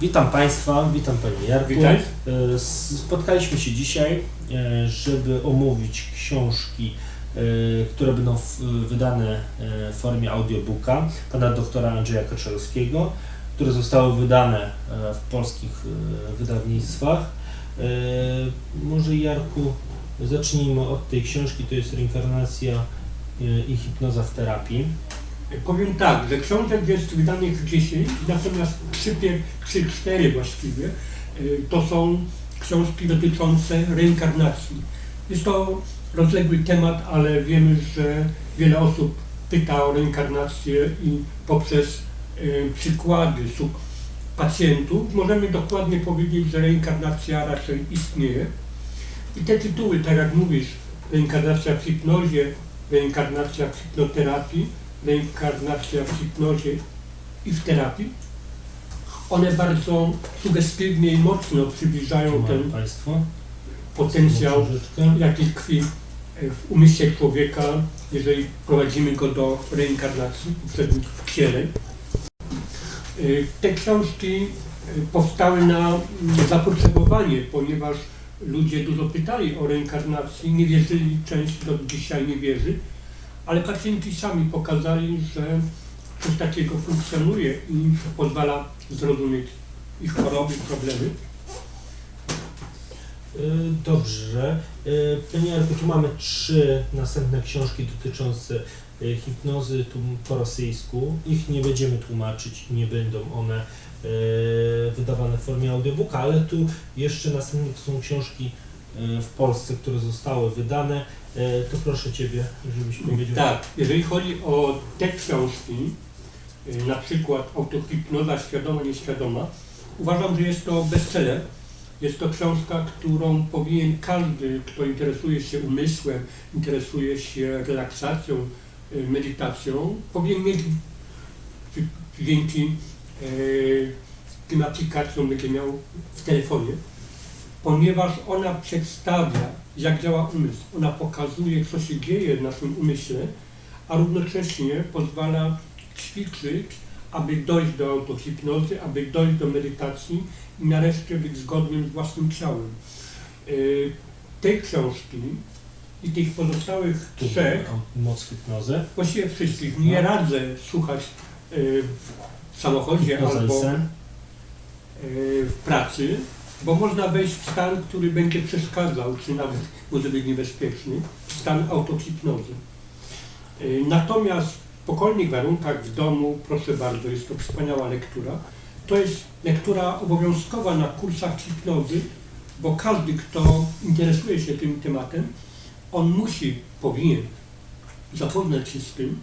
Witam Państwa, witam Panie Jarku. Witaj. E, Spotkaliśmy się dzisiaj, e, żeby omówić książki, e, które będą wydane w formie audiobooka pana doktora Andrzeja Kaczorowskiego, które zostały wydane w polskich wydawnictwach. Może Jarku, zacznijmy od tej książki, to jest reinkarnacja i hipnoza w terapii. Powiem tak, że książek jest wydanych 10, natomiast 3, 3 4 właściwie y, to są książki dotyczące reinkarnacji. Jest to rozległy temat, ale wiemy, że wiele osób pyta o reinkarnację i poprzez y, przykłady pacjentów możemy dokładnie powiedzieć, że reinkarnacja raczej istnieje. I te tytuły, tak jak mówisz, reinkarnacja w hipnozie, reinkarnacja w hipnoterapii, reinkarnacja w hipnozie i w terapii. One bardzo sugestywnie i mocno przybliżają ten Państwo potencjał, jaki tkwi w umyśle człowieka, jeżeli prowadzimy go do reinkarnacji, poprzednich w ciele. Y, Te książki y, powstały na mm, zapotrzebowanie, ponieważ ludzie dużo pytali o reinkarnacji, nie wierzyli, część do dzisiaj nie wierzy, ale pacjenci sami pokazali, że coś takiego funkcjonuje i pozwala zrozumieć ich choroby, problemy. Y, Dobrze. Y, Panie Jarku, tu mamy trzy następne książki dotyczące y, hipnozy po rosyjsku. Ich nie będziemy tłumaczyć i nie będą one wydawane w formie audiobooka, ale tu jeszcze następne są książki w Polsce, które zostały wydane. Y, To proszę Ciebie, żebyś powiedział. Tak, jeżeli chodzi o te książki, y, na przykład Autohipnoza świadoma, nieświadoma, uważam, że jest to bestseller. Jest to książka, którą powinien każdy, kto interesuje się umysłem, interesuje się relaksacją, y, medytacją, powinien mieć dzięki tym aplikacjom będzie miał w telefonie, ponieważ ona przedstawia, jak działa umysł. Ona pokazuje, co się dzieje w naszym umyśle, a równocześnie pozwala ćwiczyć, aby dojść do autohipnozy, aby dojść do medytacji i nareszcie być zgodnym z własnym ciałem. Yy, Tej książki i tych pozostałych trzech, moc hipnozy. właściwie wszystkich, nie radzę słuchać yy, w samochodzie Hipnoza albo yy, w pracy, bo można wejść w stan, który będzie przeszkadzał, czy nawet może być niebezpieczny, stan autohipnozy. Yy, Natomiast w spokojnych warunkach w domu, proszę bardzo, jest to wspaniała lektura. To jest lektura obowiązkowa na kursach hipnozy, bo każdy, kto interesuje się tym tematem, on musi, powinien zapoznać się z tym,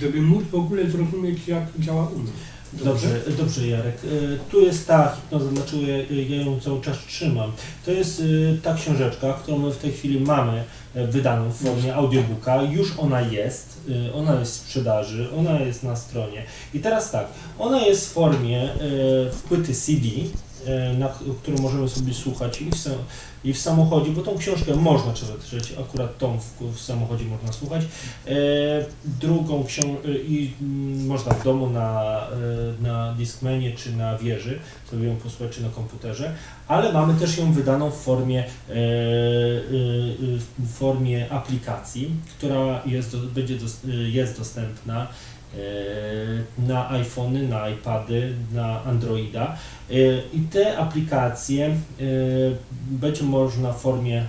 żeby móc w ogóle zrozumieć, jak działa umysł. Dobrze, dobrze Jarek. Y, Tu jest ta hipnoza, dlaczego ja, ja ją cały czas trzymam. To jest y, ta książeczka, którą my w tej chwili mamy e, wydaną w formie audiobooka. Już ona jest, ona jest w sprzedaży, ona jest na stronie. I teraz tak, ona jest w formie e, płyty CD, e, na k- którą możemy sobie słuchać i w, i w samochodzie, bo tą książkę można czytać, akurat tą w, w samochodzie można słuchać. E, drugą książkę i mm, można w domu na, e, na Discmanie czy na wieży sobie ją posłuchać czy na komputerze, ale mamy też ją wydaną w formie, e, e, e, w formie aplikacji, która jest, będzie e, jest dostępna e, na iPhony, na iPady, na Androida. E, I te aplikacje e, będzie można w formie e,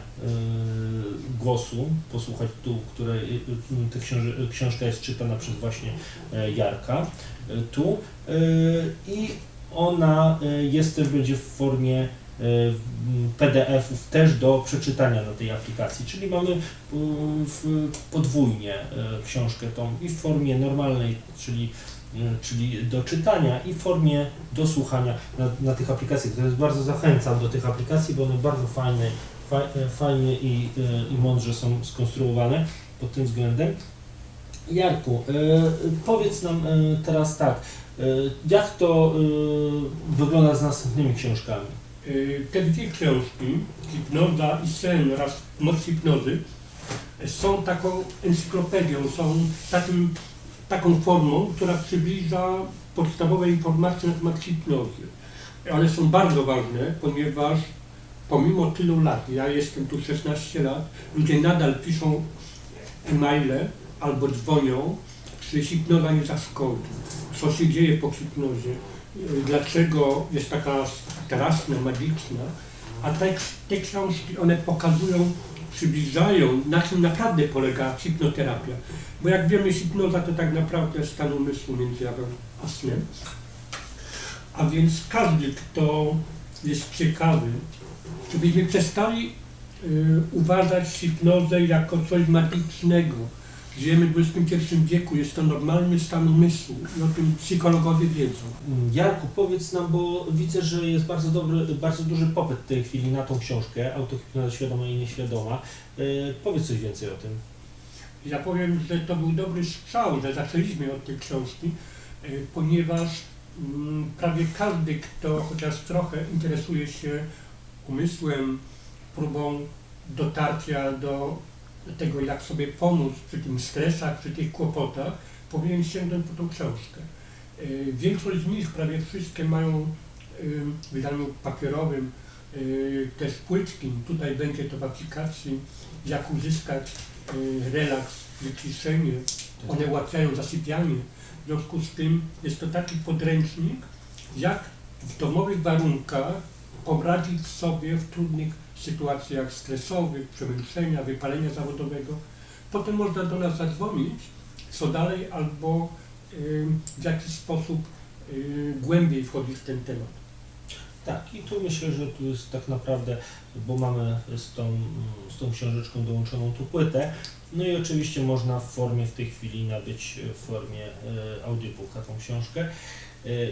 głosu posłuchać tu, które e, książ książka jest czytana przez właśnie e, Jarka e, tu e, i ona e, jest też będzie w formie e, PDF-ów też do przeczytania na tej aplikacji, czyli mamy w, podwójnie e, książkę tą i w formie normalnej, czyli e, czyli do czytania i w formie do słuchania na, na tych aplikacjach. To jest bardzo zachęcam do tych aplikacji, bo one bardzo fajne, fa, e, fajnie i, i mądrze są skonstruowane pod tym względem. Jarku, powiedz nam teraz tak, jak to wygląda z następnymi książkami? Y, Te dwie książki, Hipnoza i Sen oraz Moc hipnozy, są taką encyklopedią, są takim, taką formą, która przybliża podstawowe informacje na temat hipnozy. One są bardzo ważne, ponieważ pomimo tylu lat, ja jestem tu 16 lat, ludzie nadal piszą e-maile albo dzwonią, czy hipnoza nie zaszkodzi, co się dzieje po hipnozie, dlaczego jest taka straszna, magiczna, a te, te książki, one pokazują, przybliżają, na czym naprawdę polega hipnoterapia. Bo jak wiemy, hipnoza to tak naprawdę stan umysłu między jawem a snem. A więc każdy, kto jest ciekawy, żebyśmy przestali y, uważać hipnozę jako coś magicznego. Żyjemy w XXI wieku, jest to normalny stan umysłu i o tym psychologowie wiedzą. Jarku, powiedz nam, bo widzę, że jest bardzo dobry, bardzo duży popyt w tej chwili na tą książkę, Autohipnoza świadoma i nieświadoma. Yy, powiedz coś więcej o tym. Ja powiem, że to był dobry strzał, że zaczęliśmy od tej książki, y, ponieważ mm, prawie każdy, kto chociaż trochę interesuje się umysłem, próbą dotarcia do tego, jak sobie pomóc przy tym stresach, przy tych kłopotach, powinien sięgnąć po tą książkę. Y, Większość z nich, prawie wszystkie mają y, w wydaniu papierowym y, też płytki. Tutaj będzie to w aplikacji, jak uzyskać relaks, wyciszenie. One ułatwiają zasypianie. W związku z tym jest to taki podręcznik, jak w domowych warunkach poradzić sobie w trudnych sytuacjach stresowych, przemęczenia, wypalenia zawodowego. Potem można do nas zadzwonić, co dalej, albo y, w jakiś sposób y, głębiej wchodzić w ten temat. Tak, i tu myślę, że tu jest tak naprawdę, bo mamy z tą, z tą książeczką dołączoną tu płytę, no i oczywiście można w formie w tej chwili nabyć w formie e, audiobooka tą książkę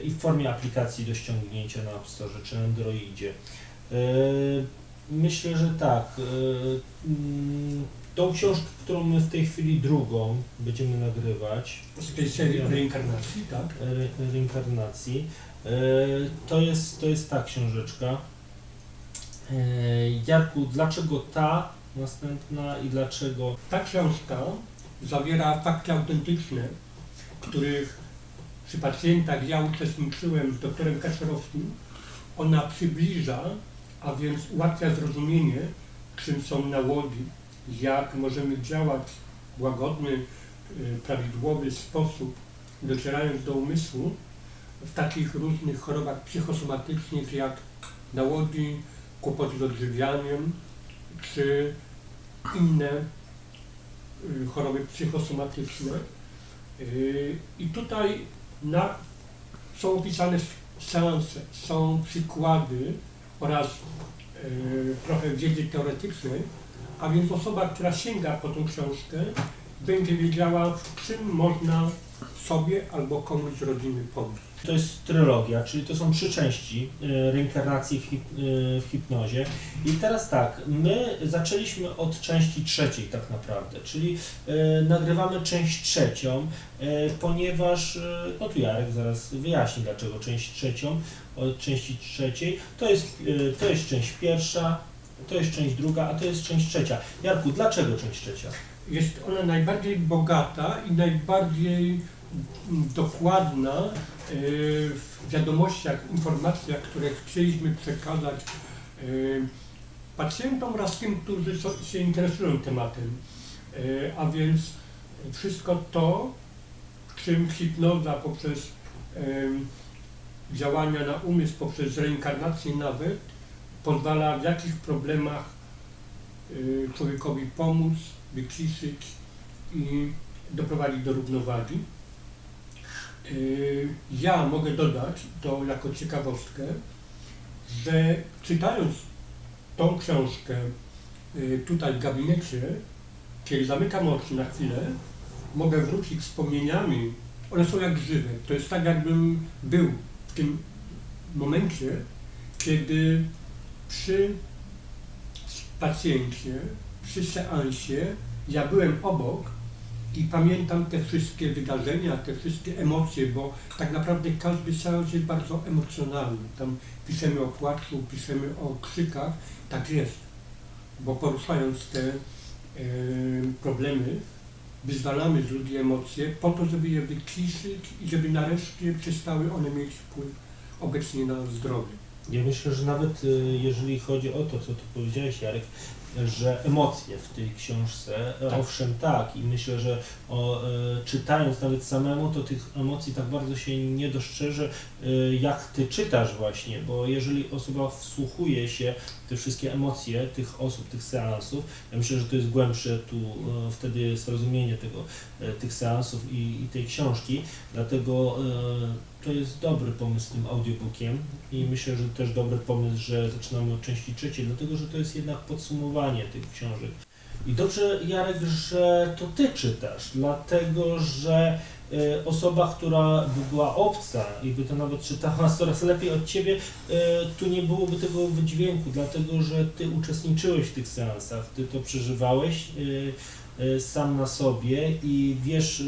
i w formie aplikacji do ściągnięcia na App Store czy Androidzie. E, myślę, że tak. E, mm, tą książkę, którą my w tej chwili drugą będziemy nagrywać, Z tej serii reinkarnacji, tak? re, reinkarnacji. To jest, to jest ta książeczka. Jarku, dlaczego ta następna i dlaczego Ta książka zawiera fakty autentyczne, których przy pacjentach ja uczestniczyłem z doktorem Kaczorowskim. Ona przybliża, a więc ułatwia zrozumienie, czym są nałogi, jak możemy działać w łagodny, y, prawidłowy sposób, docierając do umysłu w takich różnych chorobach psychosomatycznych jak nałogi, kłopoty z odżywianiem, czy inne y, choroby psychosomatyczne. Y, I tutaj na, są opisane seanse, są przykłady oraz y, trochę wiedzy teoretycznej, a więc osoba, która sięga po tą książkę, będzie wiedziała, w czym można sobie albo komuś rodziny pomóc. to jest trylogia, czyli to są trzy części e, reinkarnacji w, hip, e, w hipnozie. I teraz tak, my zaczęliśmy od części trzeciej tak naprawdę, czyli e, nagrywamy część trzecią, e, ponieważ, e, no tu Jarek zaraz wyjaśni dlaczego część trzecią, od części trzeciej, to jest, e, to jest część pierwsza, to jest część druga, a to jest część trzecia. Jarku, dlaczego część trzecia? Jest ona najbardziej bogata i najbardziej dokładna y, w wiadomościach, informacjach, które chcieliśmy przekazać y, pacjentom oraz tym, którzy się interesują tematem. Y, A więc wszystko to, czym hipnoza poprzez działania na umysł, poprzez reinkarnację nawet, pozwala w jakich problemach człowiekowi pomóc, wyciszyć i doprowadzić do równowagi. Y, Ja mogę dodać to jako ciekawostkę, że czytając tą książkę y, tutaj w gabinecie, kiedy zamykam oczy na chwilę, mogę wrócić wspomnieniami. One są jak żywe. To jest tak, jakbym był w tym momencie, kiedy przy pacjencie, przy seansie, ja byłem obok i pamiętam te wszystkie wydarzenia, te wszystkie emocje, bo tak naprawdę każdy seans jest bardzo emocjonalny. Tam piszemy o płaczu, piszemy o krzykach, tak jest. Bo poruszając te e, problemy, wyzwalamy z ludzi emocje po to, żeby je wyciszyć i żeby nareszcie przestały one mieć wpływ obecnie na zdrowie. Ja myślę, że nawet y, jeżeli chodzi o to, co tu powiedziałeś, Jarek, że emocje w tej książce, Tak. owszem tak, i myślę, że o, e, czytając nawet samemu, to tych emocji tak bardzo się nie dostrzeże, e, jak ty czytasz właśnie, bo jeżeli osoba wsłuchuje się w te wszystkie emocje tych osób, tych seansów, ja myślę, że to jest głębsze tu e, wtedy zrozumienie tego, e, tych seansów i, i tej książki, dlatego to jest dobry pomysł z tym audiobookiem i myślę, że też dobry pomysł, że zaczynamy od części trzeciej, dlatego że to jest jednak podsumowanie tych książek. I dobrze, Jarek, że to ty czytasz, dlatego że e, osoba, która by była obca i by to nawet czytała coraz lepiej od ciebie, e, tu nie byłoby tego wydźwięku, dlatego że ty uczestniczyłeś w tych seansach, ty to przeżywałeś e, sam na sobie i wiesz,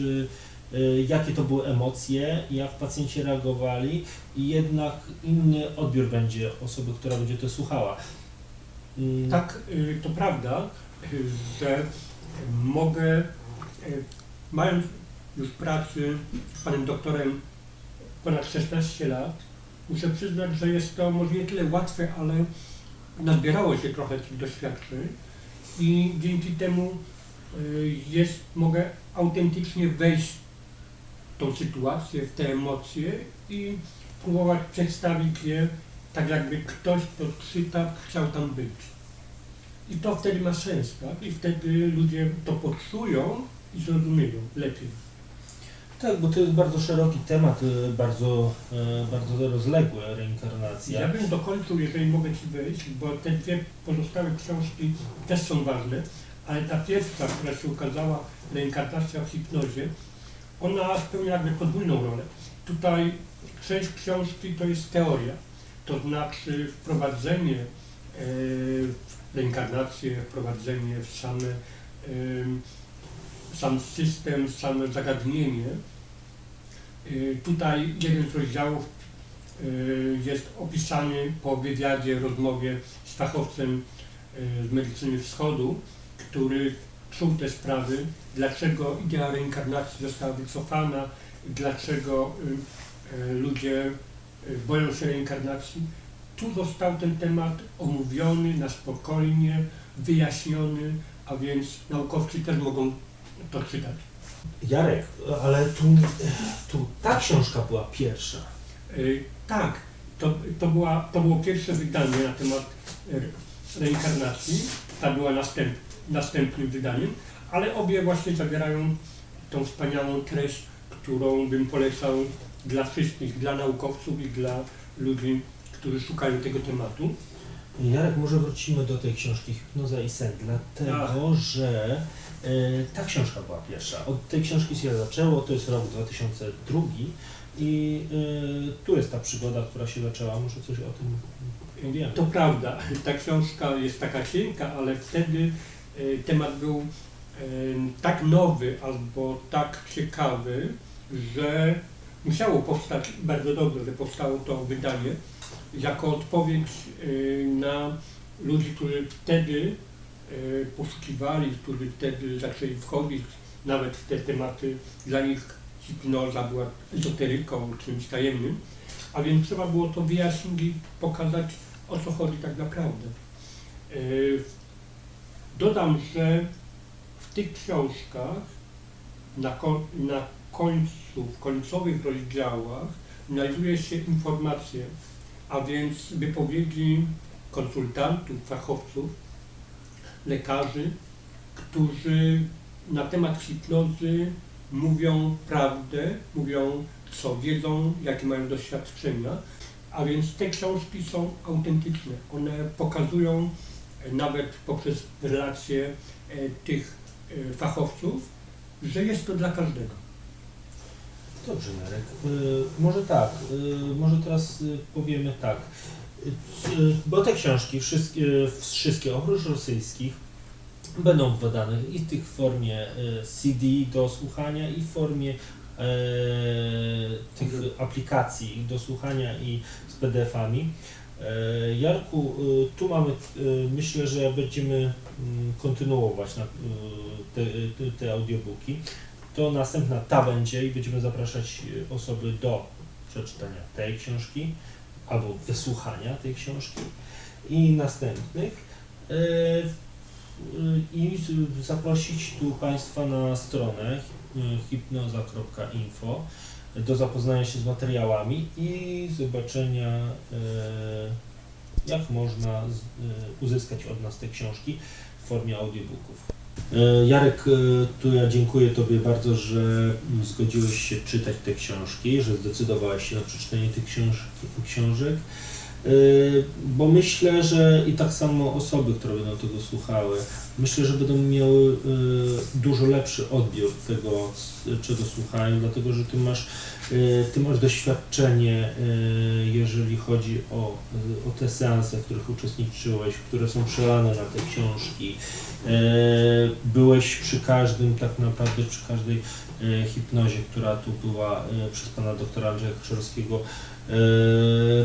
jakie to były emocje, jak pacjenci reagowali i jednak inny odbiór będzie osoby, która będzie to słuchała. Mm, Tak, y, to prawda, y, że mogę, y, mając już pracy z panem doktorem ponad 16 lat, muszę przyznać, że jest to może nie tyle łatwe, ale nazbierało się trochę tych doświadczeń i dzięki temu y, jest, mogę autentycznie wejść tą sytuację, w te emocje i próbować przedstawić je tak jakby ktoś, kto czyta, chciał tam być. I to wtedy ma sens, tak? I wtedy ludzie to poczują i zrozumieją lepiej. Tak, bo to jest bardzo szeroki temat, e, bardzo, e, bardzo rozległy, reinkarnacja. Ja bym dokończył, jeżeli mogę Ci wejść, bo te dwie pozostałe książki też są ważne, ale ta pierwsza, która się ukazała, Reinkarnacja w hipnozie, ona spełnia jakby podwójną rolę. Tutaj część książki to jest teoria, to znaczy wprowadzenie e, w reinkarnację, wprowadzenie w same, em, sam system, same zagadnienie. E, Tutaj jeden z rozdziałów jest opisany po wywiadzie, rozmowie z fachowcem z medycyny wschodu, który czuł te sprawy, dlaczego idea reinkarnacji została wycofana, dlaczego y, y, ludzie y, boją się reinkarnacji. Tu został ten temat omówiony na spokojnie, wyjaśniony, a więc naukowcy też mogą to czytać. Jarek, ale tu, tu ta książka była pierwsza. Tak, to, to, była, to było pierwsze wydanie na temat reinkarnacji. Ta była następ, następnym wydaniem, ale obie właśnie zawierają tą wspaniałą treść, którą bym polecał dla wszystkich, dla naukowców i dla ludzi, którzy szukają tego tematu. Jarek, może wrócimy do tej książki Hipnoza i sen, dlatego że e, ta książka była pierwsza. Od tej książki się zaczęło, to jest rok 2002 i e, tu jest ta przygoda, która się zaczęła. Może coś o tym powiemy. To prawda, ta książka jest taka cienka, ale wtedy temat był e, tak nowy albo tak ciekawy, że musiało powstać, bardzo dobrze, że powstało to wydanie, jako odpowiedź e, na ludzi, którzy wtedy e, poszukiwali, którzy wtedy zaczęli wchodzić nawet w te tematy. Dla nich hipnoza była ezoteryką, czymś tajemnym, a więc trzeba było to wyjaśnić i pokazać, o co chodzi tak naprawdę. Dodam, że w tych książkach na, na końcu, w końcowych rozdziałach znajduje się informacje, a więc wypowiedzi konsultantów, fachowców, lekarzy, którzy na temat hipnozy mówią prawdę, mówią co wiedzą, jakie mają doświadczenia, a więc te książki są autentyczne. One pokazują nawet poprzez relacje e, tych e, fachowców, że jest to dla każdego. Dobrze, Jarek. Y, może tak, może teraz powiemy tak. Bo te książki, wszystkie, wszystkie oprócz rosyjskich, będą wydane i w tych w formie CD do słuchania i w formie e, tych aplikacji do słuchania i z PDF-ami. E, Jarku, y, tu mamy, y, myślę, że będziemy mm, kontynuować te, te, audiobooki to następna ta będzie i będziemy zapraszać e, osoby do przeczytania tej książki, albo wysłuchania tej książki i następnych. E, I zaprosić tu Państwa na stronę hipnoza.info do zapoznania się z materiałami i zobaczenia, e, jak można e, uzyskać od nas te książki w formie audiobooków. E, Jarek, tu ja dziękuję Tobie bardzo, że zgodziłeś się czytać te książki, że zdecydowałeś się na przeczytanie tych książ książek, bo myślę, że i tak samo osoby, które będą tego słuchały, myślę, że będą miały e, dużo lepszy odbiór tego, czego słuchają, dlatego że Ty masz, e, ty masz doświadczenie, jeżeli chodzi o, o te seanse, w których uczestniczyłeś, które są przelane na te książki. Byłeś przy każdym, tak naprawdę przy każdej hipnozie, która tu była przez pana doktora Andrzeja Kaczorowskiego e,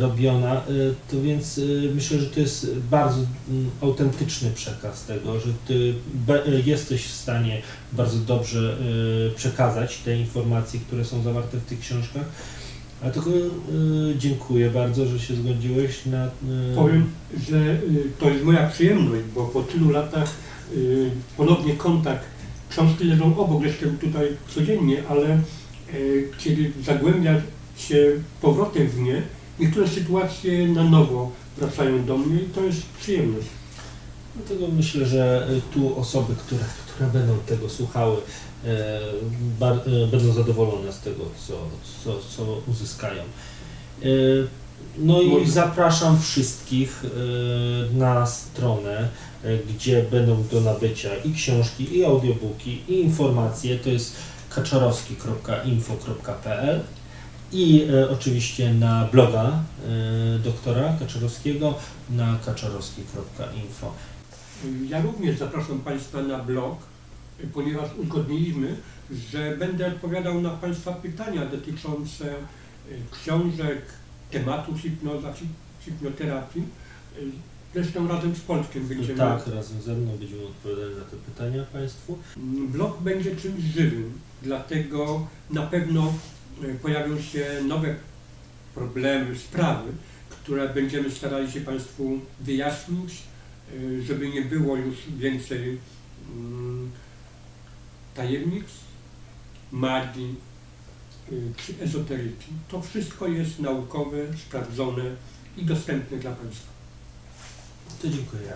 robiona, e, to więc e, myślę, że to jest bardzo mm, autentyczny przekaz tego, że ty e, jesteś w stanie bardzo dobrze e, przekazać te informacje, które są zawarte w tych książkach. Dlatego e, dziękuję bardzo, że się zgodziłeś na. e, Powiem, że to jest moja przyjemność, bo po tylu latach ponownie kontakt, książki leżą obok, zresztą tutaj codziennie, ale kiedy zagłębia się powrotem w nie, niektóre sytuacje na nowo wracają do mnie i to jest przyjemność. Dlatego myślę, że y, tu osoby, które, które będą tego słuchały, e, bar, e, będą zadowolone z tego, co, co, co uzyskają. E, No i Może- zapraszam wszystkich e, na stronę, e, gdzie będą do nabycia i książki, i audiobooki, i informacje. To jest kaczorowski.info.pl i e, oczywiście na bloga e, doktora Kaczorowskiego na kaczorowski.info. Ja również zapraszam Państwa na blog, ponieważ uzgodniliśmy, że będę odpowiadał na Państwa pytania dotyczące y, książek, tematu hipnoza, hip- hipnoterapii. Y, Zresztą razem z Polskiem będziemy. Tak, razem ze mną będziemy odpowiadali na te pytania Państwu. Mm, Blog będzie czymś żywym, dlatego na pewno pojawią się nowe problemy, sprawy, które będziemy starali się Państwu wyjaśnić, y, żeby nie było już więcej mm, tajemnic, magii y, czy ezoteryki. To wszystko jest naukowe, sprawdzone i dostępne dla Państwa. To dziękuję.